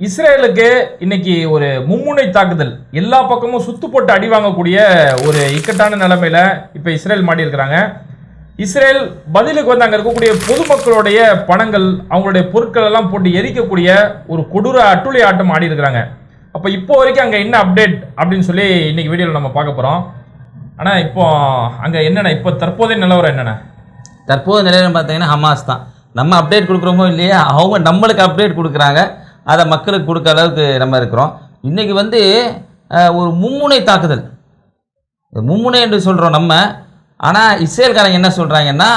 இஸ்ரேலுக்கு இன்னைக்கு ஒரு மும்முனை தாக்குதல். எல்லா பக்கமும் சுத்து போட்டு அடி வாங்கக்கூடிய ஒரு இக்கட்டான நிலைமையில இப்போ இஸ்ரேல் மாடி இருக்கிறாங்க இஸ்ரேல் பதிலுக்கு வந்து அங்கே இருக்கக்கூடிய பொதுமக்களுடைய பணங்கள் அவங்களுடைய பொருட்கள் எல்லாம் போட்டு எரிக்கக்கூடிய ஒரு கொடூர அட்டுளி ஆட்டம் ஆடி இருக்கிறாங்க அப்போ இப்போ வரைக்கும் அங்கே என்ன அப்டேட் அப்படின்னு சொல்லி இன்னைக்கு வீடியோவில் நம்ம பார்க்க போகிறோம் ஆனால் இப்போ அங்கே என்னென்ன இப்போ தற்போதைய நிலவரம் என்னென்ன? தற்போதைய நிலவரம் பார்த்தீங்கன்னா ஹமாஸ் தான். நம்ம அப்டேட் கொடுக்குறோமோ இல்லையா? அவங்க நம்மளுக்கு அப்டேட் கொடுக்குறாங்க. அதை மக்களுக்கு கொடுக்க அளவுக்கு நம்ம இருக்கிறோம். இன்றைக்கி வந்து ஒரு மும்முனை தாக்குதல். இந்த மும்முனை என்று சொல்கிறோம் நம்ம. ஆனால் இஸ்ரேல்காரங்க என்ன சொல்கிறாங்கன்னா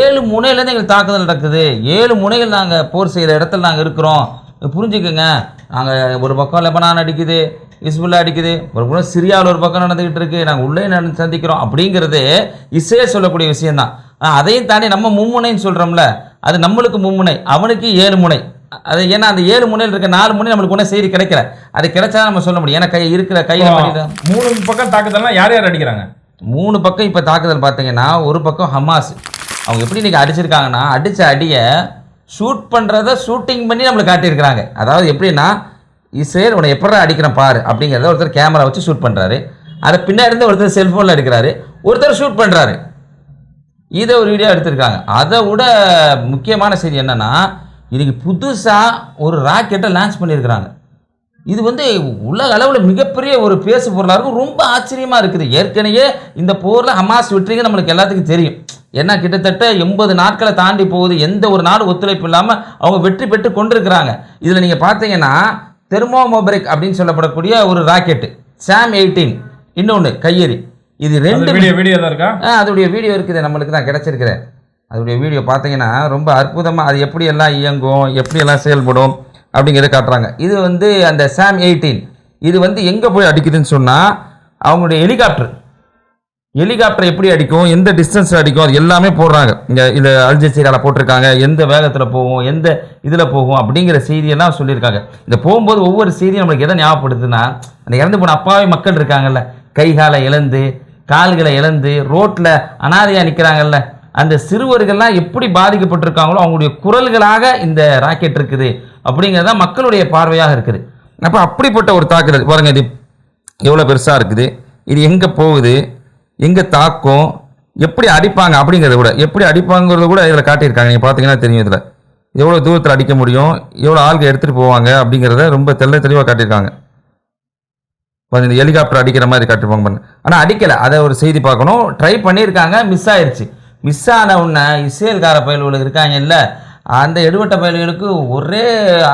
ஏழு முனையிலேருந்து எங்களுக்கு தாக்குதல் நடக்குது. ஏழு முனைகள் நாங்கள் போர் செய்கிற இடத்துல நாங்கள் இருக்கிறோம். புரிஞ்சுக்கோங்க. நாங்கள் ஒரு பக்கம் லெபனான் அடிக்குது இஸ்புல்லா அடிக்குது. ஒரு பக்கம் சிரியாவில் ஒரு பக்கம் நடந்துக்கிட்டு இருக்குது நாங்கள் உள்ளே நடந்து சந்திக்கிறோம் அப்படிங்கிறது இஸ்ரேல் சொல்லக்கூடிய விஷயம்தான். அதையும் தாண்டி நம்ம மும்முனைன்னு சொல்கிறோம்ல அது நம்மளுக்கு மும்முனை அவனுக்கு ஏழு முனை. அது ஏன்னா அந்த ஏழு முனையில் இருக்க நாலு முனை நம்மளுக்கு ஒன்றும் செய்தி கிடைக்கல. அது கிடைச்சா நம்ம சொல்ல முடியும். ஏன்னா கை இருக்கிற கையில் மூணு பக்கம் தாக்குதல்னா யார் யார் அடிக்கிறாங்க? மூணு பக்கம் இப்போ தாக்குதல் பார்த்தீங்கன்னா ஒரு பக்கம் ஹமாஸ். அவங்க எப்படி இன்னைக்கு அடிச்சிருக்காங்கன்னா அடித்த அடியை ஷூட் பண்ணுறத ஷூட்டிங் பண்ணி நம்மளுக்கு காட்டியிருக்கிறாங்க. அதாவது எப்படின்னா இஸ்ரேல் உன்னை எப்படா அடிக்கிறேன் பாரு அப்படிங்கிறத ஒருத்தர் கேமரா வச்சு ஷூட் பண்ணுறாரு அதை பின்னாடி இருந்து ஒருத்தர் செல்ஃபோனில் எடுக்கிறாரு. ஒருத்தர் ஷூட் பண்ணுறாரு இதை ஒரு வீடியோ எடுத்திருக்காங்க. அதை விட முக்கியமான செய்தி என்னன்னா இன்னைக்கு புதுசாக ஒரு ராக்கெட்டை லான்ச் பண்ணியிருக்கிறாங்க. இது வந்து உலக அளவில் மிகப்பெரிய ஒரு பேசு பொருளாக இருக்கும். ரொம்ப ஆச்சரியமாக இருக்குது. ஏற்கனவே இந்த போரில் ஹமாஸ் வெற்றிங்க நம்மளுக்கு எல்லாத்துக்கும் தெரியும். ஏன்னா கிட்டத்தட்ட எண்பது நாட்களை தாண்டி போகுது. எந்த ஒரு நாடு ஒத்துழைப்பு இல்லாமல் அவங்க வெற்றி பெற்று கொண்டிருக்கிறாங்க. இதில் நீங்கள் பார்த்தீங்கன்னா தெர்மோமோபரிக் அப்படின்னு சொல்லப்படக்கூடிய ஒரு ராக்கெட்டு சாம் எயிட்டீன். இன்னொன்று கையெறி. இது ரெண்டு வீடியோ வீடியோ தான் இருக்கா? அதோடைய வீடியோ இருக்குது. நம்மளுக்கு தான் கிடச்சிருக்குது அதோடைய வீடியோ பார்த்தீங்கன்னா ரொம்ப அற்புதமாக அது எப்படி எல்லாம் இயங்கும் எப்படி எல்லாம் செயல்படும் அப்படிங்கிறத காட்டுறாங்க. இது வந்து அந்த சாம் எயிட்டீன் இது வந்து எங்கே போய் அடிக்குதுன்னு சொன்னால் அவங்களுடைய ஹெலிகாப்டர் ஹெலிகாப்டர் எப்படி அடிக்கும் எந்த டிஸ்டன்ஸில் அடிக்கும் அது எல்லாமே போடுறாங்க. இங்கே இதில் அல்ஜசீராவில் போட்டிருக்காங்க எந்த வேகத்தில் போகும் எந்த இதில் போகும் அப்படிங்கிற செய்தியெல்லாம் சொல்லியிருக்காங்க. இந்த போகும்போது ஒவ்வொரு செய்தியும் நம்மளுக்கு எதை ஞாபகப்படுத்துன்னா அந்த இறந்து போன அப்பாவே மக்கள் இருக்காங்கல்ல கை காலை இழந்து கால்களை இழந்து ரோட்டில் அனாதையாக நிற்கிறாங்கல்ல அந்த சிறுவர்கள்லாம் எப்படி பாதிக்கப்பட்டிருக்காங்களோ அவங்களுடைய குரல்களாக இந்த ராக்கெட் இருக்குது அப்படிங்கிறது தான் மக்களுடைய பார்வையாக இருக்குது. அப்போ அப்படிப்பட்ட ஒரு தாக்குதல் பாருங்க இது எவ்வளோ பெருசாக இருக்குது. இது எங்கே போகுது? எங்கே தாக்கும்? எப்படி அடிப்பாங்க அப்படிங்கிறத கூட எப்படி அடிப்பாங்கிறத கூட இதில் காட்டியிருக்காங்க. நீங்கள் பார்த்தீங்கன்னா தெரியும் இதில். எவ்வளோ தூரத்தில் அடிக்க முடியும்? எவ்வளோ ஆள்கள் எடுத்துகிட்டு போவாங்க? அப்படிங்கிறத ரொம்ப தெள்ள தெளிவாக காட்டியிருக்காங்க. பார்த்தீங்கன்னா இந்த ஹெலிகாப்டர் அடிக்கிற மாதிரி காட்டிருப்பாங்க பாருங்க. ஆனால் அடிக்கலை. அதை ஒரு செய்தி பார்க்கணும். ட்ரை பண்ணியிருக்காங்க. மிஸ் ஆயிடுச்சு மிஸ் ஆன உடனே இஸ்ரேல்கார பயல்களுக்கு இருக்காங்க இல்லை அந்த எடுபட்ட பயல்களுக்கு ஒரே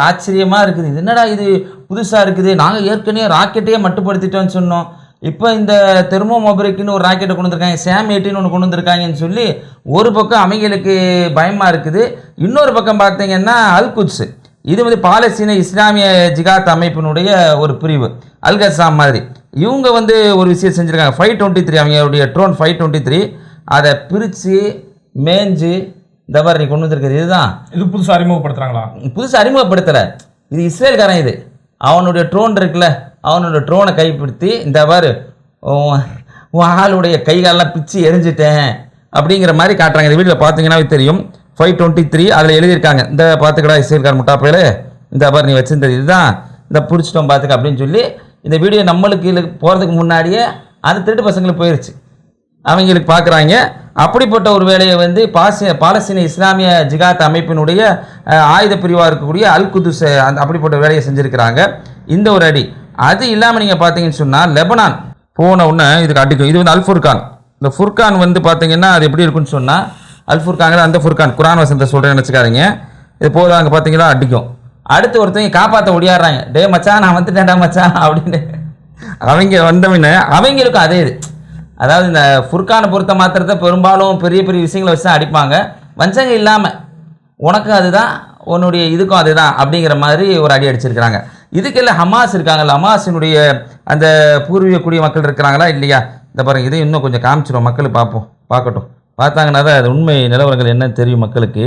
ஆச்சரியமாக இருக்குது. இது என்னடா இது? புதுசாக இருக்குது. நாங்கள் ஏற்கனவே ராக்கெட்டையே மட்டுப்படுத்திட்டோம்னு சொன்னோம். இப்போ இந்த தெர்மோ மொபரிக்குன்னு ஒரு ராக்கெட்டை கொண்டு வந்திருக்காங்க. சேம் எயிட்டின்னு ஒன்று கொண்டு வந்திருக்காங்கன்னு சொல்லி ஒரு பக்கம் அவங்களுக்கு பயமாக இருக்குது. இன்னொரு பக்கம் பார்த்தீங்கன்னா அல்குட்ஸ் இது வந்து பாலஸ்தீன இஸ்லாமிய ஜிகாத் அமைப்பினுடைய ஒரு பிரிவு. அல்கசாம் மாதிரி. இவங்க வந்து ஒரு விஷயம் செஞ்சுருக்காங்க. ஃபைவ் டுவெண்ட்டி த்ரீ அவங்களுடைய ட்ரோன் ஃபைவ் டுவெண்ட்டி த்ரீ. அதை பிரித்து மேஞ்சு இந்த மாதிரி கொண்டு வந்திருக்குது இதுதான். இது புதுசா அறிமுகப்படுத்துறாங்களா? புதுசாக அறிமுகப்படுத்தலை. இது இஸ்ரேல்காரன் இது. அவனுடைய ட்ரோன் இருக்குல்ல அவனுடைய ட்ரோனை கைப்படுத்தி இந்த பாரு உன் ஆளுடைய கை காலெல்லாம் பிச்சு எரிஞ்சிட்டேன் அப்படிங்கிற மாதிரி காட்டுறாங்க. இந்த வீடியோவில் பார்த்தீங்கன்னா தெரியும். ஃபைவ் டுவெண்ட்டி த்ரீ அதில் எழுதியிருக்காங்க. இந்த பார்த்துக்கடா இஸ்ரேல்கார முட்டாப்பையில இந்த பாரு நீ வச்சிருந்தது இதுதான். இந்த பிடிச்சிட்டோம் பார்த்துக்க அப்படின்னு சொல்லி இந்த வீடியோ நம்மளுக்கு போகிறதுக்கு முன்னாடியே அந்த திருட்டு பசங்களுக்கு போயிருச்சு. அவங்களுக்கு பார்க்குறாங்க. அப்படிப்பட்ட ஒரு வேலையை வந்து பாசி பாலஸ்தீன இஸ்லாமிய ஜிகாத் அமைப்பினுடைய ஆயுத பிரிவாக இருக்கக்கூடிய அல் குதுஸ் அந்த அப்படிப்பட்ட வேலையை செஞ்சுருக்கிறாங்க. இந்த ஒரு அடி. அது இல்லாமல் நீங்கள் பார்த்தீங்கன்னு சொன்னால் லெபனான் போன உடனே இதுக்கு அடிக்கும். இது வந்து அல் ஃபுர்கான் இந்த ஃபுர்கான் வந்து பார்த்தீங்கன்னா அது எப்படி இருக்குன்னு சொன்னால் அல் ஃபுர்காங்கிற அந்த ஃபுர்கான் குரான் வசந்த சொல்கிறேன்னு நினச்சிக்காதீங்க. இது போதும் அங்கே பார்த்தீங்கன்னா அடிக்கும். அடுத்து ஒருத்தவங்க காப்பாற்ற ஒடியாடுறாங்க டே மச்சான் நான் வந்துட்டேன்டா மச்சான் அப்படின்னு. அவங்க வந்தவன அவங்களுக்கும் அதே இது. அதாவது இந்த ஃபுர்கானை பொறுத்த மாத்திரத்தை பெரும்பாலும் பெரிய பெரிய விஷயங்களை வச்சு தான் அடிப்பாங்க. வஞ்சகம் இல்லாமல் உனக்கு அதுதான் உன்னுடைய இதுக்கும் அதுதான் அப்படிங்கிற மாதிரி ஒரு அடி அடிச்சிருக்கிறாங்க. இதுக்கெல்லாம் ஹமாஸ் இருக்காங்கல்ல ஹமாஸினுடைய அந்த பூர்வீக குடிய மக்கள் இருக்கிறாங்களா இல்லையா? இந்த பாருங்க இதை இன்னும் கொஞ்சம் காமிச்சிடும் மக்கள் பார்ப்போம் பார்க்கட்டும். பார்த்தாங்கன்னா தான் அது உண்மை நிலவரங்கள் என்னன்னு தெரியும் மக்களுக்கு.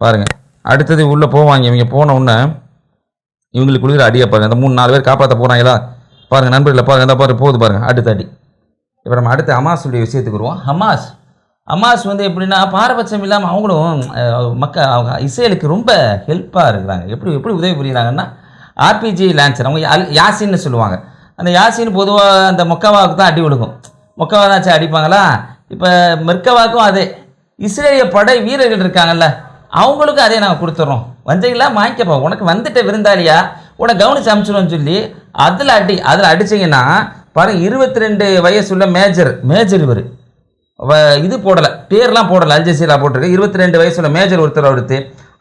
பாருங்க அடுத்தது உள்ளே போவாங்க. இவங்க போன உடனே இவங்களுக்கு குளிர அடியை பாருங்கள் இந்த மூணு நாலு பேர் காப்பாற்ற போகிறாங்களா பாருங்கள் நண்பர்களை பாருங்கள் இந்த பாரு போகுது பாருங்க அடுத்த அடி. இப்போ நம்ம அடுத்து ஹமாஸுடைய விஷயத்துக்கு வருவோம். ஹமாஸ். ஹமாஸ் வந்து எப்படின்னா பாரபட்சம் இல்லாமல் அவங்களும் மக்க அவங்க இஸ்ரேலுக்கு ரொம்ப ஹெல்ப்பாக இருக்கிறாங்க. எப்படி எப்படி உதவி புரியுறாங்கன்னா ஆர்பிஜி லான்ச்சர் அவங்க அல் யாசின்னு சொல்லுவாங்க. அந்த யாசின் பொதுவாக அந்த மொக்கவாவுக்கு தான் அடி கொடுக்கும் மொக்காவா அடிப்பாங்களா? இப்போ மெர்கவாக்கும் அதே. இஸ்ரேலிய படை வீரர்கள் இருக்காங்கல்ல அவங்களுக்கும் அதே நாங்கள் கொடுத்துட்றோம் வந்தீங்களா வாங்கிக்கப்பா உனக்கு வந்துட்ட விருந்தாளியா? உனக்கு கவனிச்சு அனுப்பிச்சிடுவோம்னு சொல்லி அதில் அடி அதில் அடிச்சிங்கன்னா பாருங்க இருபத்தி ரெண்டு வயசுள்ள மேஜர் மேஜர் இவர். இது போடலை பேர்லாம் போடலை அல்ஜசீரா போட்டிருக்கு. இருபத்தி ரெண்டு வயசுள்ள மேஜர் ஒருத்தர் அடுத்து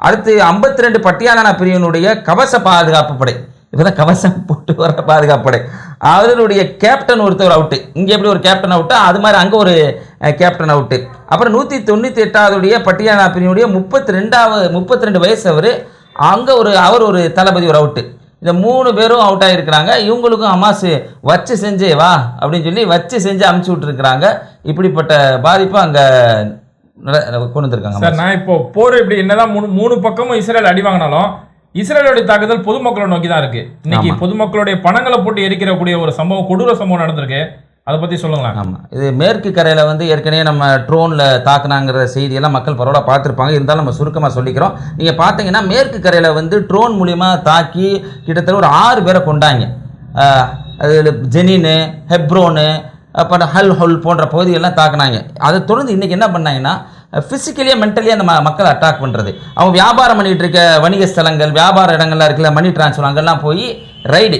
அடுத்து ஐம்பத்தி ரெண்டு பட்டியாலான பிரிவினுடைய கவச பாதுகாப்பு படை. இப்போதான் கவசம் போட்டு வர பாதுகாப்பு படை. அவருடைய கேப்டன் ஒருத்தர் அவுட்டு இங்கே எப்படி ஒரு கேப்டன் அவுட்டோ அது மாதிரி அங்கே ஒரு கேப்டன் அவுட்டு அப்புறம் நூற்றி தொண்ணூற்றி எட்டாவதுடைய பட்டியாலா பிரிவினுடைய முப்பத்தி ரெண்டாவது முப்பத்தி ரெண்டு வயசு அவர். அங்கே ஒரு அவர் ஒரு தளபதி ஒரு அவுட்டு இந்த மூணு பேரும் அவுட் ஆகிருக்கிறாங்க இவங்களுக்கும் அமாசு வச்சு செஞ்சு வா அப்படின்னு சொல்லி வச்சு செஞ்சு அமுச்சு விட்டுருக்குறாங்க. இப்படிப்பட்ட பாதிப்பு அங்கே கொண்டு வந்திருக்காங்க சார் நான் இப்போ போர் இப்படி என்னதான் மூணு மூணு பக்கமும் இஸ்ரேல் அடி வாங்கினாலும் இஸ்ரேலுடைய தாக்குதல் பொதுமக்களை நோக்கி தான் இருக்கு. இன்னைக்கு. பொதுமக்களுடைய பணங்களை போட்டு எரிக்கிறக்கூடிய ஒரு சம்பவம் கொடூர சம்பவம் நடந்திருக்கு. அதை பற்றி சொல்லுங்களேன். ஆமாம் இது மேற்கு கரையில் வந்து ஏற்கனவே நம்ம ட்ரோனில் தாக்குனாங்கிற செய்தியெல்லாம் மக்கள் பரவலாக பார்த்துருப்பாங்க. இருந்தாலும் நம்ம சுருக்கமாக சொல்லிக்கிறோம். நீங்கள் பார்த்தீங்கன்னா மேற்கு கரையில் வந்து ட்ரோன் மூலிமா தாக்கி கிட்டத்தட்ட ஒரு ஆறு பேரை கொண்டாங்க. அதில் அது ஜெனினு ஹெப்ரோனு அப்புறம் ஹல் ஹொல் போன்ற பகுதிகளெலாம் தாக்குனாங்க. அதை தொடர்ந்து இன்றைக்கி என்ன பண்ணாங்கன்னா ஃபிசிக்கலியாக மென்டலியாக நம்ம மக்களை அட்டாக் பண்ணுறது அவங்க வியாபாரம் பண்ணிகிட்டு இருக்க வணிக ஸ்தலங்கள் வியாபார இடங்கள்லாம் இருக்குல்ல மணி டிரான்ஸ்ஃபர் அங்கெல்லாம் போய் ரைடு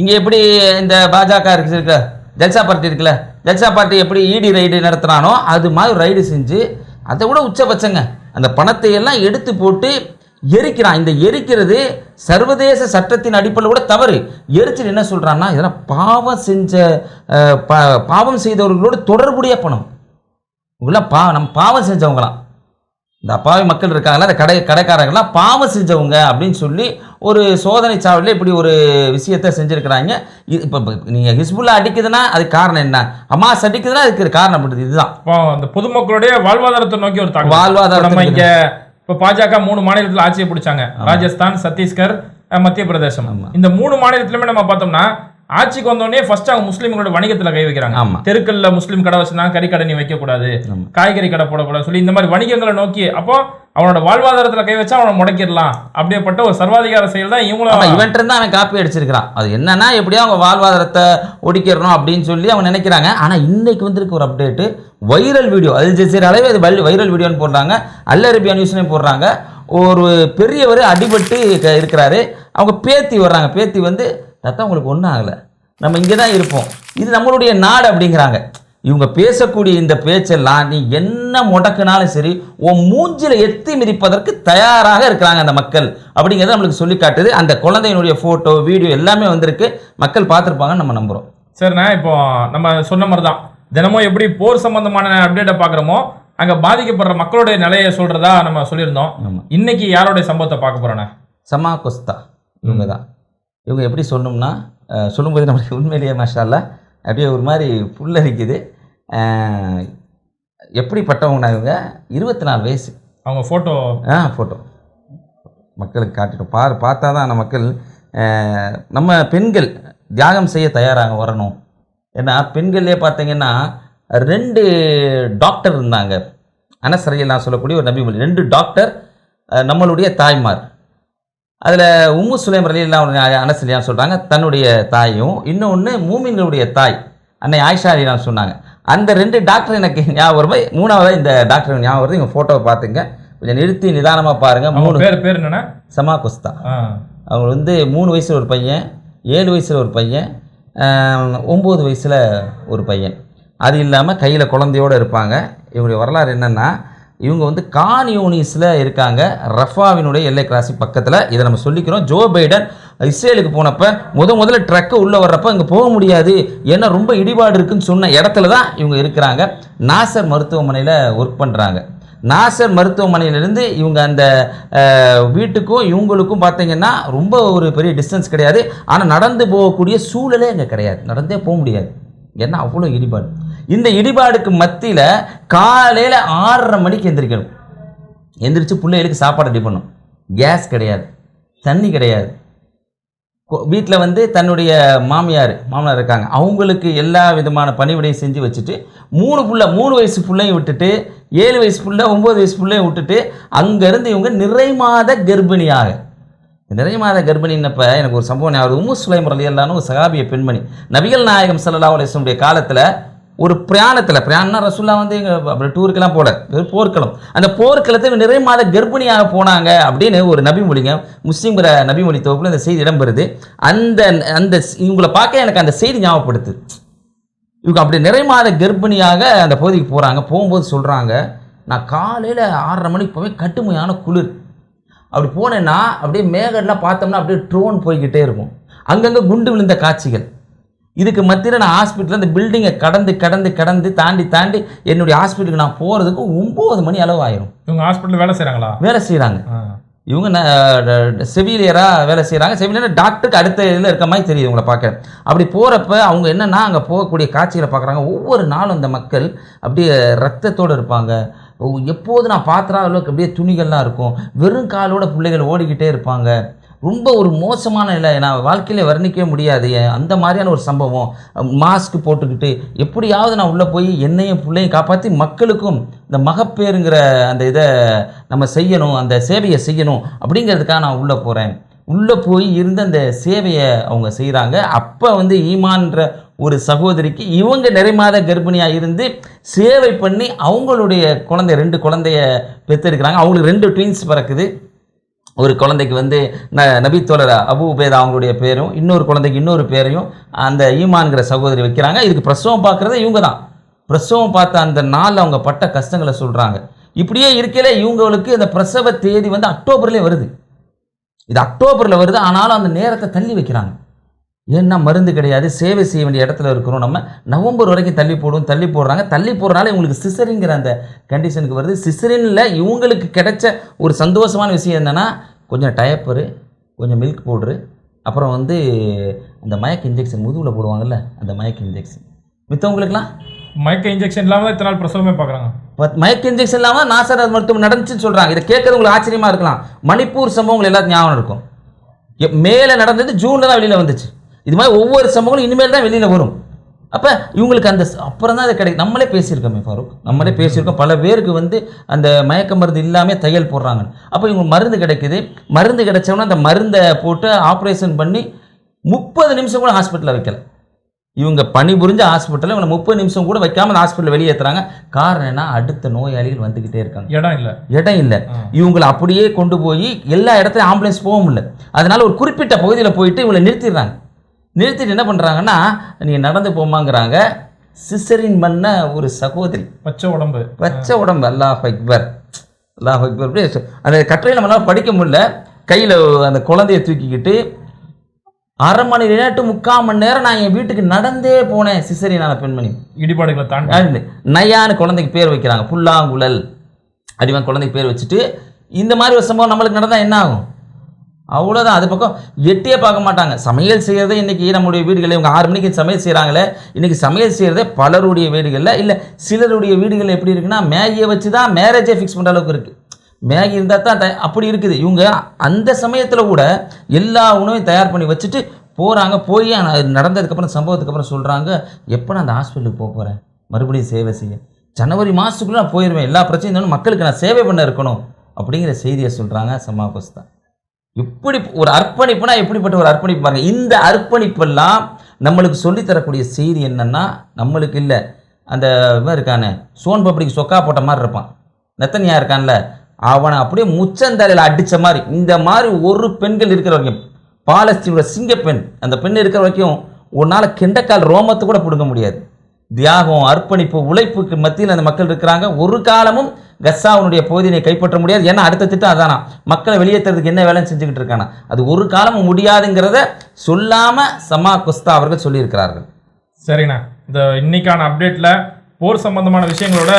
இங்கே எப்படி இந்த பாஜக இருக்க. ஜல்சா பார்ட்டி இருக்குல்ல? ஜல்சா பார்ட்டி எப்படி ஈடி ரைடு நடத்துகிறானோ அது மாதிரி ரைடு செஞ்சு அதை விட உச்சபட்சங்க அந்த பணத்தை எல்லாம் எடுத்து போட்டு எரிக்கிறான். இந்த எரிக்கிறது சர்வதேச சட்டத்தின் அடிப்படையில் கூட தவறு. எரிச்சல் என்ன சொல்கிறான்னா இதெல்லாம் பாவம் செஞ்ச பா- பாவம் செய்தவர்களோடு தொடர்புடைய பணம். இவங்களாம் பா நம்ம பாவம் செஞ்சவங்களாம். இந்த அப்பாவி மக்கள் இருக்காங்களா அந்த கடை கடைக்காரங்களாம் பாவம் செஞ்சவங்க அப்படின்னு சொல்லி ஒரு சோதனை சாவடியில் இப்படி ஒரு விஷயத்தை செஞ்சுருக்கிறாங்க. இப்போ நீங்கள் ஹிஸ்புல்லா அடிக்குதுன்னா அதுக்கு காரணம் என்ன? ஹமாஸ் அடிக்குதுன்னா அதுக்கு காரணம் அப்படின்றது இதுதான். அந்த பொதுமக்களுடைய வாழ்வாதாரத்தை நோக்கி ஒரு வாழ்வாதாரத்தை நம்ம இங்க இப்போ பாஜக மூணு மாநிலத்தில் ஆட்சியை பிடிச்சாங்க. ராஜஸ்தான் சத்தீஸ்கர் மத்திய பிரதேசம் இந்த மூணு மாநிலத்திலுமே நம்ம பார்த்தோம்னா ஆட்சிக்கு வந்தோடனே ஃபர்ஸ்ட் அவங்க முஸ்லீம்களோட வணிகத்துல கை வைக்கிறாங்க. ஆமா. தெருக்கல்ல முஸ்லீம் கடை வச்சிருந்தாங்க கறி கடை நீ வைக்க கூடாது ஆமா. காய்கறி கடை போடக்கூடாது சொல்லி இந்த மாதிரி வணிகங்களை நோக்கி அப்போ அவனோட வாழ்வாதாரத்துல கை வச்சா அவனை முடக்கிடலாம். அப்படியேப்பட்ட ஒரு சர்வாதிகார செயல் தான் இவங்களும் இவன்ட்டு இருந்தா அவன் காப்பி அடிச்சிருக்கிறான். அது என்னன்னா எப்படியோ அவங்க வாழ்வாதாரத்தை ஒடிக்கிறணும் அப்படின்னு சொல்லி அவங்க நினைக்கிறாங்க. ஆனா இன்னைக்கு வந்திருக்க ஒரு அப்டேட்டு வைரல் வீடியோ அல் ஜசீராலே அது வைரல் வீடியோன்னு போடுறாங்க. அல் அரேபியா நியூஸ்லையும் போடுறாங்க. ஒரு பெரியவர் அடிபட்டு இருக்கிறாரு. அவங்க பேத்தி வர்றாங்க. பேத்தி வந்து தாத்தா உங்களுக்கு ஒன்றும் ஆகலை. நம்ம இங்கே தான் இருப்போம். இது நம்மளுடைய நாடு அப்படிங்கிறாங்க. இவங்க பேசக்கூடிய இந்த பேச்செல்லாம் நீ என்ன முடக்குனாலும் சரி உன் மூஞ்சில எத்தி மிதிப்பதற்கு தயாராக இருக்கிறாங்க அந்த மக்கள். அப்படிங்கிறத நம்மளுக்கு சொல்லி காட்டுது. அந்த குழந்தையினுடைய ஃபோட்டோ வீடியோ எல்லாமே வந்திருக்கு. மக்கள் பார்த்துருப்பாங்கன்னு நம்ம நம்புகிறோம் சரிண்ணா இப்போ நம்ம சொன்ன மாதிரி தான் தினமும் எப்படி போர் சம்பந்தமான அப்டேட்டை பார்க்குறோமோ அங்க பாதிக்கப்படுற மக்களுடைய நிலையை சொல்றதா நம்ம சொல்லியிருந்தோம். இன்னைக்கு யாருடைய சம்பவத்தை பார்க்க போறோண்ணே சமா கொஸ்தா. இவங்க தான் இவங்க எப்படி அஹ், சொல்லும்போது நம்மளுக்கு உண்மையிலேயே மாஷால்லா அப்படியே ஒரு மாதிரி புல்லரிக்குது எப்படிப்பட்டவங்கண்ணா இவங்க இருபத்தி நாலு வயசு. அவங்க போட்டோ ஆ ஃபோட்டோ மக்களுக்கு காட்டிட்டோம் பார் பார்த்தா தான் நம்ம மக்கள் நம்ம பெண்கள் தியாகம் செய்ய தயாராக வரணும். ஏன்னா பெண்கள்லேயே பார்த்தீங்கன்னா ரெண்டு டாக்டர் இருந்தாங்க. அனசரையில் நான் சொல்லக்கூடிய ஒரு நபிமொழி. ரெண்டு டாக்டர் நம்மளுடைய தாய்மார். அதில் உம்மு சுலைம் ரலிலாம் அனசலியான் சொல்கிறாங்க தன்னுடைய தாயும் இன்னொன்று மூமின்களுடைய தாய் அன்னை ஆயிஷா அலிலான் சொன்னாங்க. அந்த ரெண்டு டாக்டர் எனக்கு ஞாபகம் மூணாவதாக இந்த டாக்டர் ஞாபகம் வருது. இவங்க ஃபோட்டோவை பார்த்துங்க. கொஞ்சம் நிறுத்தி நிதானமாக பாருங்கள் மூணு பேர் பேர் என்னன்னா? சமா குஸ்தா. அவங்க வந்து மூணு வயசில் ஒரு பையன் ஏழு வயசில் ஒரு பையன் ஒம்பது வயசில் ஒரு பையன். அது இல்லாமல் கையில் குழந்தையோடு இருப்பாங்க. இவங்களுடைய வரலாறு என்னென்னா இவங்க வந்து கான் யூனிஸில் இருக்காங்க. ரஃபாவினுடைய எல்லை கிராசி பக்கத்தில். இதை நம்ம சொல்லிக்கிறோம். ஜோ பைடன் இஸ்ரேலுக்கு போனப்போ முத முதல்ல ட்ரக்கு உள்ளே வர்றப்ப இங்கே போக முடியாது. ஏன்னா ரொம்ப இடிபாடு இருக்குன்னு சொன்ன இடத்துல தான் இவங்க இருக்கிறாங்க. நாசர் மருத்துவமனையில் ஒர்க் பண்ணுறாங்க நாசர் மருத்துவமனையிலிருந்து இவங்க அந்த வீட்டுக்கும் இவங்களுக்கும் பார்த்தீங்கன்னா ரொம்ப ஒரு பெரிய டிஸ்டன்ஸ் கிடையாது. ஆனால் நடந்து போகக்கூடிய சூழலே அங்கே கிடையாது. நடந்தே போக முடியாது. ஏன்னா அவ்வளோ இடிபாடு? இந்த இடிபாடுக்கு மத்தியில் காலையில் ஆறரை மணிக்கு எந்திரிக்கணும். எந்திரிச்சு பிள்ளைகளுக்கு சாப்பாடு ரெடி பண்ணும் கேஸ் கிடையாது. தண்ணி கிடையாது. வீட்டில் வந்து தன்னுடைய மாமியார் மாமனார் இருக்காங்க. அவங்களுக்கு எல்லா விதமான பணிவிடையும் செஞ்சு வச்சுட்டு மூணு புள்ள மூணு வயசு பிள்ளையும் விட்டுட்டு ஏழு வயசு பிள்ளை ஒம்பது வயசு பிள்ளையும் விட்டுட்டு அங்கேருந்து இவங்க நிறை மாத கர்ப்பிணியாக நிறை மாத கர்ப்பிணின்னப்ப எனக்கு ஒரு சம்பவம் அவர் உம்மு சுலைம் ரலியல்லான்னு ஒரு சகாபிய பெண்மணி. நபிகள் நாயகம் சல்லா அலிஸ்லமுடைய காலத்தில் ஒரு பிரயாணத்தில் பிரயாணம்னா ரசுல்லா வந்து எங்கள் டூருக்கெல்லாம் போல போர்க்களம். அந்த போர்க்களத்தை நிறைய நிறை மாத கர்ப்பிணியாக போனாங்க அப்படின்னு ஒரு நபிமொழிங்க முஸ்லீம்கிற நபிமொழி தொகுப்பில் இந்த செய்தி இடம்பெறுது. அந்த அந்த இவங்களை பார்க்க எனக்கு அந்த செய்தி ஞாபகப்படுத்து இவங்க அப்படி நிறை மாத கர்ப்பிணியாக அந்த பகுதிக்கு போகிறாங்க போகும்போது சொல்கிறாங்க நான் காலையில் ஆறரை மணிக்கு போவே கட்டுமையான குளிர். அப்படி போனேன்னா அப்படியே மேகெல்லாம் பார்த்தோம்னா அப்படியே ட்ரோன் போய்கிட்டே இருக்கும். அங்கங்கே குண்டு விழுந்த காட்சிகள். இதுக்கு மத்தியில் நான் ஹாஸ்பிட்டலில் இந்த பில்டிங்கை கடந்து கடந்து கடந்து தாண்டி தாண்டி என்னுடைய ஹாஸ்பிட்டலுக்கு நான் போகிறதுக்கு ஒம்பது மணி அளவு ஆயிரும். இவங்க ஹாஸ்பிட்டல் வேலை செய்கிறாங்களா வேலை செய்கிறாங்க இவங்க செவிலியராக வேலை செய்கிறாங்க செவிலியர் டாக்டருக்கு அடுத்த இதில் இருக்க மாதிரி தெரியுது உங்களை பார்க்க. அப்படி போகிறப்ப அவங்க என்னென்னா அங்கே போகக்கூடிய காட்சிகளை பார்க்குறாங்க. ஒவ்வொரு நாளும் இந்த மக்கள் அப்படியே ரத்தத்தோடு இருப்பாங்க. எப்போது நான் பாத்திரா அளவுக்கு அப்படியே துணிகள்லாம் இருக்கும். வெறும் காலோட பிள்ளைகள் ஓடிக்கிட்டே இருப்பாங்க. ரொம்ப ஒரு மோசமான நிலை. நான் வாழ்க்கையில் வர்ணிக்கவே முடியாது. அந்த மாதிரியான ஒரு சம்பவம். மாஸ்க் போட்டுக்கிட்டு எப்படியாவது நான் உள்ளே போய் என்னையும் பிள்ளையும் காப்பாற்றி மக்களுக்கும் இந்த மகப்பேறுங்கிற அந்த இதை நம்ம செய்யணும் அந்த சேவையை செய்யணும் அப்படிங்கிறதுக்காக நான் உள்ளே போகிறேன். உள்ளே போய் இருந்த அந்த சேவையை அவங்க செய்கிறாங்க. அப்போ வந்து ஈமான்ற ஒரு சகோதரிக்கு இவங்க நிறைமாத கர்ப்பிணியாக இருந்து சேவை பண்ணி அவங்களுடைய குழந்தை ரெண்டு குழந்தைய பெற்றிருக்கிறாங்க. அவங்களுக்கு ரெண்டு ட்வின்ஸ் பிறக்குது. ஒரு குழந்தைக்கு வந்து ந நபித்தோழர் அபு உபேதா அவங்களுடைய பேரும் இன்னொரு குழந்தைக்கு இன்னொரு பேரையும் அந்த ஈமான்கிற சகோதரி வைக்கிறாங்க. இதுக்கு பிரசவம் பார்க்குறது இவங்க தான் பிரசவம் பார்த்த அந்த நாள் அவங்க பட்ட கஷ்டங்களை சொல்கிறாங்க இப்படியே இருக்கையில இவங்களுக்கு அந்த பிரசவ தேதி வந்து அக்டோபர்லேயே வருது. இது அக்டோபரில் வருது. ஆனாலும் அந்த நேரத்தை தள்ளி வைக்கிறாங்க. ஏன்னா மருந்து கிடையாது சேவை செய்ய வேண்டிய இடத்துல இருக்கிறோம். நம்ம நவம்பர் வரைக்கும் தள்ளி போடுவோம் தள்ளி போடுறாங்க. தள்ளி போடுறனால இவங்களுக்கு சிசரிங்கிற அந்த கண்டிஷனுக்கு வருது. சிசரினில் இவங்களுக்கு கிடைச்ச ஒரு சந்தோஷமான விஷயம் என்னென்னா கொஞ்சம் டயப்பரு கொஞ்சம் மில்க் பவுட்ரு அப்புறம் வந்து அந்த மயக்க இன்ஜெக்ஷன் முதுகில் போடுவாங்கல்ல அந்த மயக்க இன்ஜெக்ஷன் மித்தவங்களுக்குலாம் மயக்க இன்ஜெக்ஷன் இல்லாமல் தான் இத்தனை நாள் பிரசவமே பார்க்குறாங்க. மயக்க இன்ஜெக்ஷன் இல்லாமல் நாசர் மருத்துவம் நடந்துச்சுன்னு சொல்கிறாங்க இதை கேட்கறது உங்களுக்கு ஆச்சரியமாக இருக்கலாம். மணிப்பூர் சம்பவங்கள் எல்லாத்துக்கும் ஞாபகம் இருக்கும். மேலே நடந்தது ஜூனில் தான் வெளியில் வந்துச்சு. இது மாதிரி ஒவ்வொரு சம்பவங்களும் இனிமேல் தான் வெளியில் வரும். அப்போ இவங்களுக்கு அந்த அப்புறம் தான் அது கிடைக்கும் நம்மளே பேசியிருக்கோமே ஃபாரூக். நம்மளே பேசியிருக்கோம். பல பேருக்கு வந்து அந்த மயக்க மருந்து இல்லாமல் தையல் போடுறாங்க. அப்போ இவங்க மருந்து கிடைக்குது. மருந்து கிடைச்சோன்னா அந்த மருந்தை போட்டு ஆப்ரேஷன் பண்ணி முப்பது நிமிஷம் கூட ஹாஸ்பிட்டலில் வைக்கல. இவங்க பணிபுரிஞ்ச ஹாஸ்பிட்டலில் இவங்க முப்பது நிமிஷம் கூட வைக்காம ஹாஸ்பிட்டல் வெளியேற்றுறாங்க காரணம் என்ன? அடுத்த நோயாளிகள் வந்துக்கிட்டே இருக்காங்க. இடம் இல்லை. இடம் இல்லை. இவங்களை அப்படியே கொண்டு போய் எல்லா இடத்துலையும் ஆம்புலன்ஸ் போக முடியல. அதனால ஒரு குறிப்பிட்ட பகுதியில் போயிட்டு இவங்களை நிறுத்திடுறாங்க. நிறுத்திட்டு என்ன பண்ணுறாங்கன்னா நீங்கள் நடந்து போமாங்கிறாங்க சிசரின் பண்ண ஒரு சகோதரி. பச்சை உடம்பு. பச்சை உடம்பு அல்லாஹ் அக்பர். அல்லாஹ் அக்பர் அப்படியே அந்த கட்டுரையில் நம்மளால் படிக்க முடியல. கையில் அந்த குழந்தைய தூக்கிக்கிட்டு அரை மணி நேரம் முக்கால் மணி நேரம் நான் என் வீட்டுக்கு நடந்தே போனேன் சிசரினான பெண்மணி. இடிபாடுகளை தாண்டி? நயான்னு குழந்தைக்கு பேர் வைக்கிறாங்க புல்லாங்குழல். அப்படிமா குழந்தைக்கு பேர் வச்சுட்டு இந்த மாதிரி ஒரு சம்பவம் நம்மளுக்கு நடந்தால் என்ன ஆகும்? அவ்வளோதான் அது பக்கம் எட்டியே பார்க்க மாட்டாங்க. சமையல் செய்கிறதே இன்றைக்கி நம்முடைய வீடுகளில் இவங்க ஆறு மணிக்கு சமையல் செய்கிறாங்களே இன்றைக்கி சமையல் செய்கிறதே பலருடைய வீடுகளில் இல்லை சிலருடைய வீடுகள் எப்படி இருக்குன்னா மேகியை வச்சு தான் மேரேஜே ஃபிக்ஸ் பண்ணுற அளவுக்கு இருக்குது மேகி இருந்தால் தான் ட- அப்படி இருக்குது. இவங்க அந்த சமயத்தில் கூட எல்லா உணவையும் தயார் பண்ணி வச்சுட்டு போகிறாங்க போய் நடந்ததுக்கப்புறம் சம்பவத்துக்கப்புறம் சொல்கிறாங்க எப்போ நான் அந்த ஹாஸ்பிட்டலுக்கு போக போகிறேன் மறுபடியும் சேவை செய்ய. ஜனவரி மாதத்துக்குள்ளே நான் போயிடுவேன் எல்லா பிரச்சனையும் இருந்தாலும் மக்களுக்கு நான் சேவை பண்ண இருக்கணும் அப்படிங்கிற செய்தியை சொல்கிறாங்க சம்மா தான் இப்படி ஒரு அர்ப்பணிப்புனா எப்படிப்பட்ட ஒரு அர்ப்பணிப்பு பாருங்க. இந்த அர்ப்பணிப்பெல்லாம் நம்மளுக்கு சொல்லித்தரக்கூடிய செய்தி என்னன்னா நம்மளுக்கு இல்லை. அந்த இவன் இருக்கானே சோன் பப்படிக்கு சொக்கா போட்ட மாதிரி இருப்பான். நெத்தனியா இருக்கான்ல அவனை அப்படியே முச்சந்தலையில் அடித்த மாதிரி இந்த மாதிரி ஒரு பெண்கள் இருக்கிற வரைக்கும் பாலஸ்தீனோட சிங்கப்பெண் அந்த பெண் இருக்கிற வரைக்கும் உன்னால் கெண்டக்கால் ரோமத்தை கூட பிடுங்க முடியாது. தியாகம் அர்ப்பணிப்பு உழைப்புக்கு மத்தியில் அந்த மக்கள் இருக்கிறாங்க. ஒரு காலமும் கஸ்ஸாவுடைய பகுதியை கைப்பற்ற முடியாது. ஏன்னா அடுத்த திட்டம் அதானா? மக்களை வெளியேற்றுறதுக்கு என்ன வேலைன்னு செஞ்சுக்கிட்டு இருக்கானா? அது ஒரு காலமும் முடியாதுங்கிறத சொல்லாம சமா குஸ்தா அவர்கள் சொல்லியிருக்கிறார்கள். சரிண்ணா. இந்த இன்னைக்கான அப்டேட்டில் போர் சம்பந்தமான விஷயங்களோட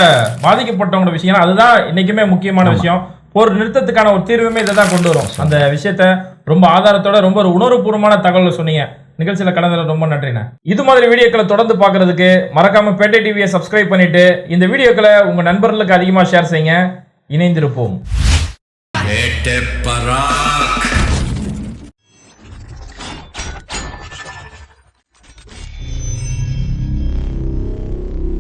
பாதிக்கப்பட்டவங்களோட விஷயம். அதுதான் இன்னைக்குமே முக்கியமான விஷயம். போர் நிறுத்தத்துக்கான ஒரு தீர்வுமே இதை தான் கொண்டு வரும். அந்த விஷயத்த ரொம்ப ஆதாரத்தோட ரொம்ப ஒரு உணர்வுபூர்வமான தகவல் சொன்னீங்க. நிகழ்ச்சியில் கலந்துல ரொம்ப நன்றிண்ணே. இது மாதிரி வீடியோக்களை தொடர்ந்து பார்க்கறதுக்கு மறக்காம பேட்டை டிவியை சப்ஸ்கிரைப் பண்ணிட்டு இந்த வீடியோக்களை உங்க நண்பர்களுக்கு அதிகமா ஷேர் செய்யுங்க. இணைந்திருப்போம். பரா